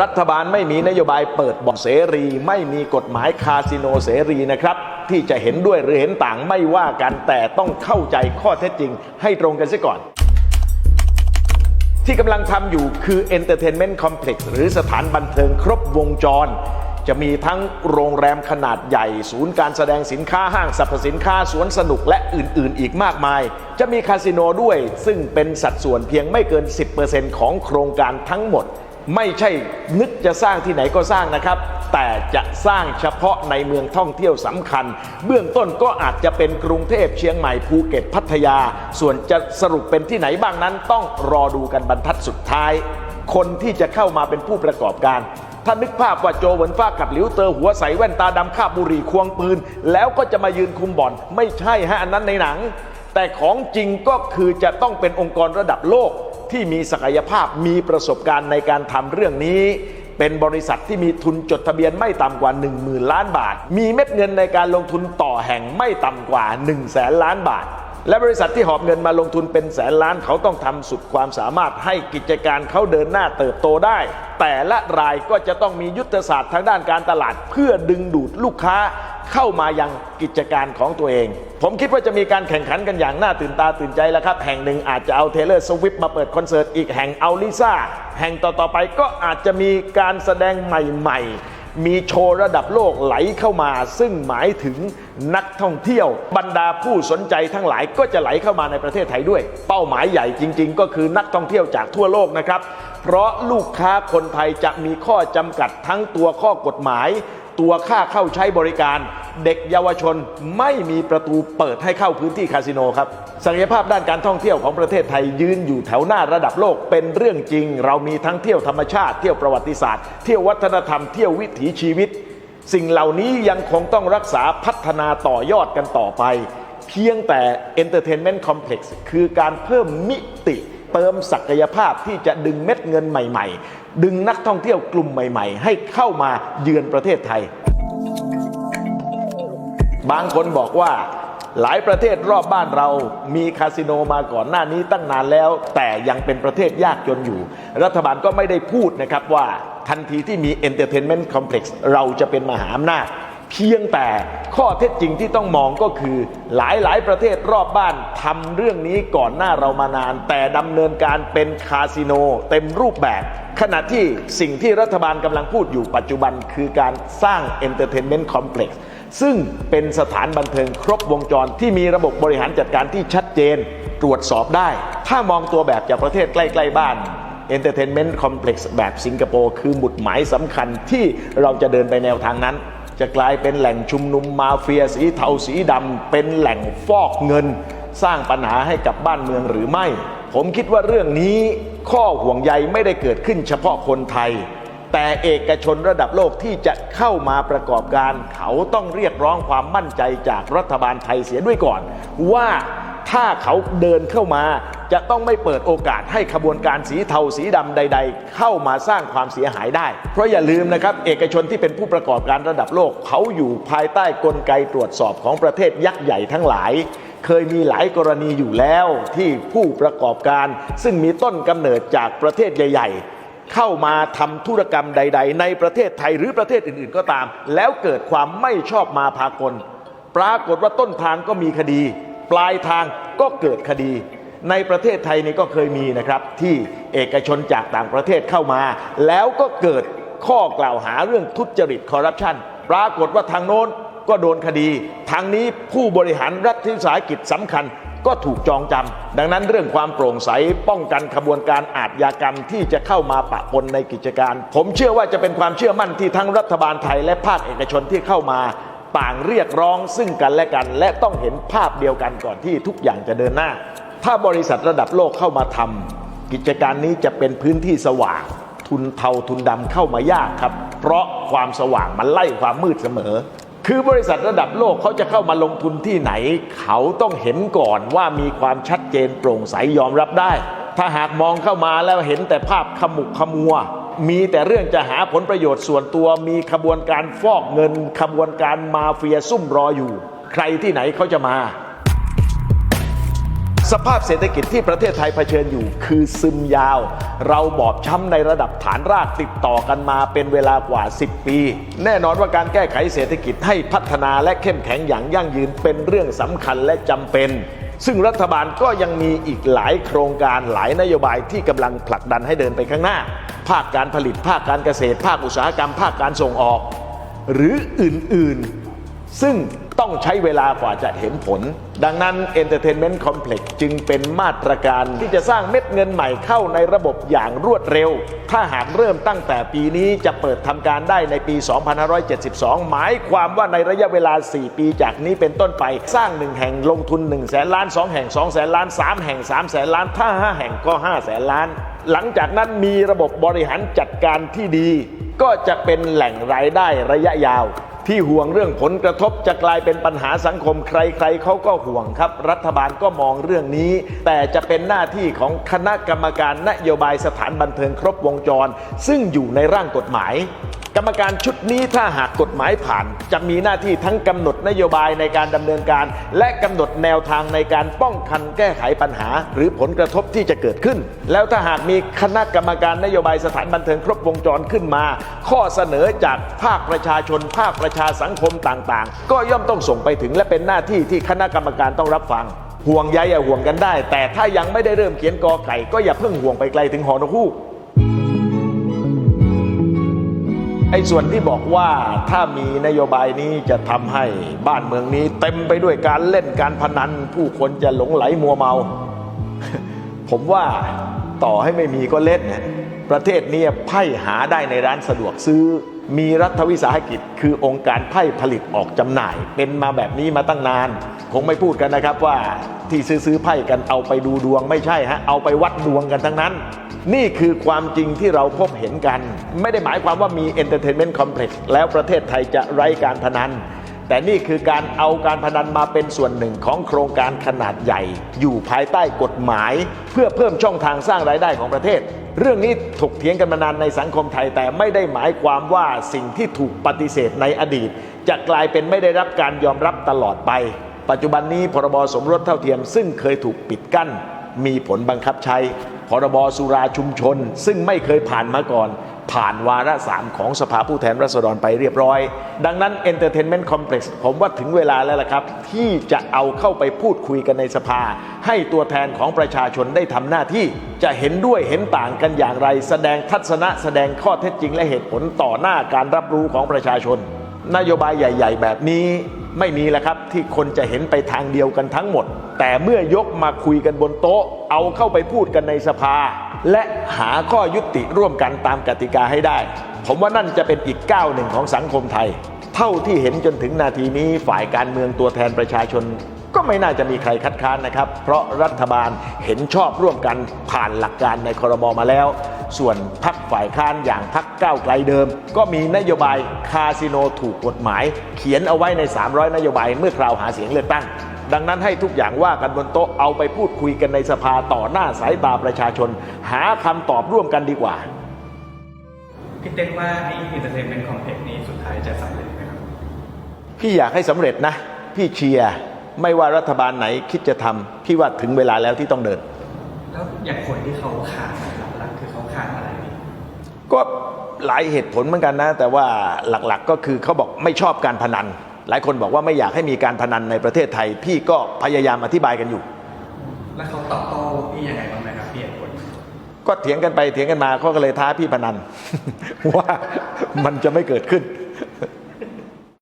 รัฐบาลไม่มีนโยบายเปิดบ่อนเสรี ไม่มีกฎหมายคาสิโนเสรีนะครับ ที่จะเห็นด้วยหรือเห็นต่างไม่ว่ากันแต่ต้องเข้าใจข้อเท็จจริง ให้ตรงกันเสียก่อน ที่กำลังทำอยู่คือ Entertainment Complex หรือสถานบันเทิงครบวงจร จะมีทั้งโรงแรมขนาดใหญ่ ศูนย์การแสดงสินค้าห้างสรรพสินค้าสวนสนุกและอื่น ๆ อีกมากมาย จะมีคาสิโนด้วย ซึ่งเป็นสัดส่วนเพียงไม่เกิน 10%ของโครงการทั้งหมด ไม่ใช่นึกจะสร้างที่ไหนก็สร้างนะครับ แต่จะสร้างเฉพาะในเมืองท่องเที่ยวสำคัญ เบื้องต้นก็อาจจะเป็นกรุงเทพเชียงใหม่ภูเก็ตพัทยา ส่วนจะสรุปเป็นที่ไหนบ้างนั้น ต้องรอดูกันบรรทัดสุดท้าย คนที่จะเข้ามาเป็นผู้ประกอบการถ้านึกภาพว่าโจเหวินฟ้ากับหลิวเตอหัวใสแว่นตาดำคาบบุหรี่ควงปืน แล้วก็จะมายืนคุมบ่อน ไม่ใช่ฮะอันนั้นในหนัง แต่ของจริงก็คือจะต้องเป็นองค์กรระดับโลก ที่มีศักยภาพมีประสบการณ์ในการทำเรื่องนี้ เป็นบริษัทที่มีทุนจดทะเบียนไม่ต่ำกว่า 1 0,000 ล้านบาท มีเม็ดเงินในการลงทุนต่อแห่งไม่ต่ำกว่า 1 0 0 0 0แสนล้านบาท และบริษัทที่หอบเงินมาลงทุนเป็นแสนล้านเขาต้องทำสุดความสามารถให้กิจการเขาเดินหน้าเติบโตได้ แต่ละรายก็จะต้องมียุทธศาสตร์ทางด้านการตลาด เพื่อดึงดูดลูกค้าเข้ามายังกิจการของตัวเอง ผมคิดว่าจะมีการแข่งขันกันอย่างน่าตื่นตาตื่นใจแล้วครับ แห่งหนึ่งอาจจะเอาเทเลอร์สวิฟมาเปิดคอนเสิร์ตอีกแห่งเอาลิซ่าแห่งต่อๆไปก็อาจจะมีการแสดงใหม่ ๆ มีโชว์ระดับโลกไหลเข้ามา ซึ่งหมายถึงนักท่องเที่ยว บรรดาผู้สนใจทั้งหลายก็จะไหลเข้ามาในประเทศไทยด้วย เป้าหมายใหญ่จริง ๆ ก็คือนักท่องเที่ยวจากทั่วโลกนะครับ เพราะลูกค้าคนไทยจะมีข้อจำกัดทั้งตัวข้อกฎหมาย ตัวค่าเข้าใช้บริการ เด็กเยาวชนไม่มีประตูเปิดให้เข้าพื้นที่คาสิโนครับ ศักยภาพด้านการท่องเที่ยวของประเทศไทยยืนอยู่แถวหน้าระดับโลกเป็นเรื่องจริง เรามีทั้งเที่ยวธรรมชาติเที่ยวประวัติศาสตร์ เที่ยววัฒนธรรมเที่ยววิถีชีวิต สิ่งเหล่านี้ยังคงต้องรักษาพัฒนาต่อยอดกันต่อไป เพียงแต่ Entertainment Complex คือการเพิ่มมิติเติมศักยภาพที่จะดึงเม็ดเงินใหม่ ๆ ดึงนักท่องเที่ยวกลุ่มใหม่ ๆ ให้เข้ามาเยือนประเทศไทย บางคนบอกว่า หลายประเทศรอบบ้านเรามีคาสิโนมาก่อนหน้านี้ตั้งนานแล้ว แต่ยังเป็นประเทศยากจนอยู่ รัฐบาลก็ไม่ได้พูดนะครับว่าทันทีที่มี Entertainment Complex เราจะเป็นมหาอำนาจเพียงแต่ข้อเท็จจริงที่ต้องมองก็คือ หลายหลายๆประเทศรอบบ้านทำเรื่องนี้ก่อนหน้าเรามานาน แต่ดำเนินการเป็นคาสิโนเต็มรูปแบบ ขณะที่สิ่งที่รัฐบาลกำลังพูดอยู่ปัจจุบันคือการสร้าง Entertainment Complex ซึ่งเป็นสถานบันเทิงครบวงจรที่มีระบบบริหารจัดการที่ชัดเจนตรวจสอบได้ ถ้ามองตัวแบบจากประเทศใกล้ ๆ บ้าน Entertainment Complex แบบสิงคโปร์คือหมุดหมายสำคัญที่เราจะเดินไปแนวทางนั้น จะกลายเป็นแหล่งชุมนุมมาเฟียสีเทาสีดำเป็นแหล่งฟอกเงิน สร้างปัญหาให้กับบ้านเมืองหรือไม่ ผมคิดว่าเรื่องนี้ข้อห่วงใยไม่ได้เกิดขึ้นเฉพาะคนไทย แต่เอกชนระดับโลกที่จะเข้ามาประกอบการ เขาต้องเรียกร้องความมั่นใจจากรัฐบาลไทยเสียด้วยก่อน ว่าถ้าเขาเดินเข้ามาจะต้องไม่เปิดโอกาสให้ขบวนการสีเทาสีดำใด ๆ เข้ามาสร้างความเสียหายได้ เพราะอย่าลืมนะครับ เอกชนที่เป็นผู้ประกอบการระดับโลก เขาอยู่ภายใต้กลไกตรวจสอบของประเทศยักษ์ใหญ่ทั้งหลาย เคยมีหลายกรณีอยู่แล้วที่ผู้ประกอบการ ซึ่งมีต้นกำเนิดจากประเทศใหญ่ ๆ เข้ามาทำธุรกรรมใด ๆ ในประเทศไทยหรือประเทศอื่น ๆ ก็ตาม แล้วเกิดความไม่ชอบมาพากล ปรากฏว่าต้นทางก็มีคดี ปลายทางก็เกิดคดี ในประเทศไทยนี่ก็เคยมีนะครับ ที่เอกชนจากต่างประเทศเข้ามา แล้วก็เกิดข้อกล่าวหาเรื่องทุจริตคอร์รัปชันปรากฏว่าทางโน้นก็โดนคดี ทางนี้ผู้บริหารรัฐวิสาหกิจสำคัญ ก็ถูกจองจำดังนั้นเรื่องความโปร่งใสป้องกันขบวนการอาชญากรรมที่จะเข้ามาปะปนในกิจการ ผมเชื่อว่าจะเป็นความเชื่อมั่นที่ทั้งรัฐบาลไทยและภาคเอกชนที่เข้ามาต่างเรียกร้องซึ่งกันและกัน และต้องเห็นภาพเดียวกันก่อนที่ทุกอย่างจะเดินหน้า ถ้าบริษัทระดับโลกเข้ามาทำกิจการนี้จะเป็นพื้นที่สว่าง ทุนเทาทุนดำเข้ามายากครับ เพราะความสว่างมันไล่ความมืดเสมอ คือบริษัทระดับโลกเขาจะเข้ามาลงทุนที่ไหน เขาต้องเห็นก่อนว่ามีความชัดเจนโปร่งใสยอมรับได้ ถ้าหากมองเข้ามาแล้วเห็นแต่ภาพขมุกขมัว มีแต่เรื่องจะหาผลประโยชน์ส่วนตัว มีขบวนการฟอกเงิน ขบวนการมาเฟียซุ่มรออยู่ ใครที่ไหนเขาจะมา สภาพเศรษฐกิจที่ประเทศไทยเผชิญอยู่ คือซึมยาว เราบอบช้ำในระดับฐานรากติดต่อกันมาเป็นเวลากว่า 10 ปี แน่นอนว่าการแก้ไขเศรษฐกิจให้พัฒนาและเข้มแข็งอย่างยั่งยืนเป็นเรื่องสำคัญและจำเป็น ซึ่งรัฐบาลก็ยังมีอีกหลายโครงการหลายนโยบายที่กำลังผลักดันให้เดินไปข้างหน้า ภาคการผลิตภาคการเกษตร ภาคอุตสาหกรรม ภาคการส่งออก หรืออื่นๆ ซึ่ง ต้องใช้เวลากว่าจะเห็นผล ดังนั้น Entertainment Complex จึงเป็นมาตรการที่จะสร้างเม็ดเงินใหม่เข้าในระบบอย่างรวดเร็ว ถ้าหากเริ่มตั้งแต่ปีนี้จะเปิดทำการได้ในปี 2572 หมายความว่าในระยะเวลา 4 ปีจากนี้เป็นต้นไป สร้าง 1 แห่งลงทุน1แสนล้าน 2 แห่ง2แสนล้าน 3 แห่ง3แสนล้าน ถ้า 5 แห่งก็5แสนล้าน หลังจากนั้นมีระบบบริหารจัดการที่ดี ก็จะเป็นแหล่งรายได้ระยะยาว ที่ห่วงเรื่องผลกระทบจะกลายเป็นปัญหาสังคมใครๆเขาก็ห่วงครับ รัฐบาลก็มองเรื่องนี้ แต่จะเป็นหน้าที่ของคณะกรรมการนโยบายสถานบันเทิงครบวงจร ซึ่งอยู่ในร่างกฎหมาย กรรมการชุดนี้ถ้าหากกฎหมายผ่าน จะมีหน้าที่ทั้งกำหนดนโยบายในการดำเนินการ และกำหนดแนวทางในการป้องกันแก้ไขปัญหา หรือผลกระทบที่จะเกิดขึ้น แล้วถ้าหากมีคณะกรรมการนโยบายสถานบันเทิงครบวงจรขึ้นมา ข้อเสนอจากภาคประชาชน ภาคประชาสังคมต่างๆ ก็ย่อมต้องส่งไปถึงและเป็นหน้าที่ที่คณะกรรมการต้องรับฟังห่วงใยอย่าห่วงกันได้ แต่ถ้ายังไม่ได้เริ่มเขียนกอไก่ก็อย่าเพิ่งห่วงไปไกลถึงหอนกฮูก ไอ้ส่วนที่บอกว่าถ้ามีนโยบายนี้จะทำให้บ้านเมืองนี้ เต็มไปด้วยการเล่นการพนัน ผู้คนจะหลงไหลมัวเมา ผมว่าต่อให้ไม่มีก็เล่นเนี่ยประเทศนี้ไพ่หาได้ในร้านสะดวกซื้อ มีรัฐวิสาหกิจ คือองค์การไพ่ผลิตออกจำหน่าย เป็นมาแบบนี้มาตั้งนาน คงไม่พูดกันนะครับว่าที่ซื้อซื้อไพ่กันเอาไปดูดวงไม่ใช่ฮะเอาไปวัดดวงกันทั้งนั้น นี่คือความจริงที่เราพบเห็นกัน ไม่ได้หมายความว่ามี Entertainment Complex แล้วประเทศไทยจะไร้การพนัน แต่นี่คือการเอาการพนันมาเป็นส่วนหนึ่งของโครงการขนาดใหญ่ อยู่ภายใต้กฎหมาย เพื่อเพิ่มช่องทางสร้างรายได้ของประเทศ เรื่องนี้ถกเถียงกันมานานในสังคมไทย แต่ไม่ได้หมายความว่าสิ่งที่ถูกปฏิเสธในอดีต จะกลายเป็นไม่ได้รับการยอมรับตลอดไป ปัจจุบันนี้พรบสมรสเท่าเทียมซึ่งเคยถูกปิดกั้น มีผลบังคับใช้ พรบสุราชุมชน ซึ่งไม่เคยผ่านมาก่อน ผ่านวาระสามของสภาผู้แทนราษฎรไปเรียบร้อย ดังนั้น Entertainment Complex ผมว่าถึงเวลาแล้วล่ะครับ ที่จะเอาเข้าไปพูดคุยกันในสภา ให้ตัวแทนของประชาชนได้ทำหน้าที่ จะเห็นด้วยเห็นต่างกันอย่างไร แสดงทัศนะแสดงข้อเท็จจริงและเหตุผลต่อหน้าการรับรู้ของประชาชน นโยบายใหญ่ ๆ แบบนี้ ไม่มีแล้วครับที่คนจะเห็นไปทางเดียวกันทั้งหมด แต่เมื่อยกมาคุยกันบนโต๊ะ เอาเข้าไปพูดกันในสภา และหาข้อยุติร่วมกันตามกติกาให้ได้ ผมว่านั่นจะเป็นอีกก้าวหนึ่งของสังคมไทย เท่าที่เห็นจนถึงนาทีนี้ฝ่ายการเมืองตัวแทนประชาชน ก็ไม่น่าจะมีใครคัดค้านนะครับ เพราะรัฐบาลเห็นชอบร่วมกันผ่านหลักการในครมมาแล้ว ส่วนพักฝ่ายค้านอย่างพักก้าวไกลเดิม ก็มีนโยบายคาสิโนถูกกฎหมาย เขียนเอาไว้ใน 300 นโยบายเมื่อคราวหาเสียงเลือกตั้ง ดังนั้นให้ทุกอย่างว่ากันบนโต๊ะเอาไปพูดคุยกันในสภาต่อหน้าสายตาประชาชน หาคำตอบร่วมกันดีกว่าพี่เต้นว่าไอ้ entertainment complex นี้สุดท้ายจะสำเร็จไหมครับพี่อยากให้สำเร็จนะ พี่เชียร์ไม่ว่ารัฐบาลไหนคิดจะทำพี่ว่าถึงเวลาแล้วที่ต้องเดิน แล้วอย่างคนที่เขาขาดหลักๆคือเขาขาดอะไรพี่ ก็ หลายเหตุผลเหมือนกันนะ แต่ว่าหลักๆก็คือเขาบอกไม่ชอบการพนัน หลายคนบอกว่าไม่อยากให้มีการพนันในประเทศไทย พี่ก็พยายามอธิบายกันอยู่ แล้วเขาตอบโต้พี่ยังไงบ้างไหมครับพี่เหตุผลก็เถียงกันไปเถียงกันมาเขาก็เลยท้าพี่พนันว่ามันจะไม่เกิดขึ้น